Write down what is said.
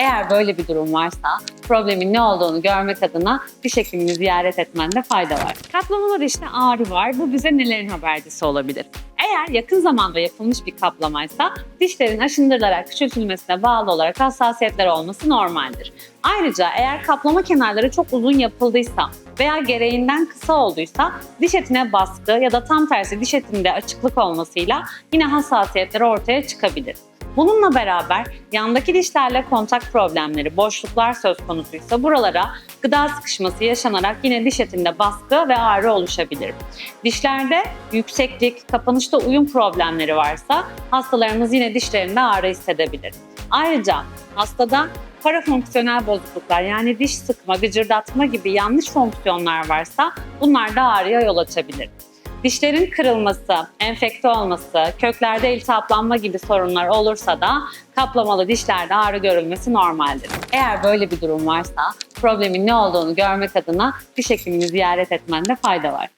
Eğer böyle bir durum varsa problemin ne olduğunu görmek adına diş hekimini ziyaret etmende fayda var. Kaplamalı dişte ağrı var. Bu bize nelerin habercisi olabilir? Eğer yakın zamanda yapılmış bir kaplamaysa dişlerin aşındırılarak küçültülmesine bağlı olarak hassasiyetler olması normaldir. Ayrıca eğer kaplama kenarları çok uzun yapıldıysa veya gereğinden kısa olduysa diş etine baskı ya da tam tersi diş etinde açıklık olmasıyla yine hassasiyetler ortaya çıkabilir. Bununla beraber yandaki dişlerle kontak problemleri, boşluklar söz konusuysa buralara gıda sıkışması yaşanarak yine diş etinde baskı ve ağrı oluşabilir. Dişlerde yükseklik, kapanışta uyum problemleri varsa hastalarımız yine dişlerinde ağrı hissedebilir. Ayrıca hastada parafonksiyonel bozukluklar yani diş sıkma, gıcırdatma gibi yanlış fonksiyonlar varsa bunlar da ağrıya yol açabilir. Dişlerin kırılması, enfekte olması, köklerde iltihaplanma gibi sorunlar olursa da kaplamalı dişlerde ağrı görülmesi normaldir. Eğer böyle bir durum varsa problemin ne olduğunu görmek adına diş hekimini ziyaret etmende fayda var.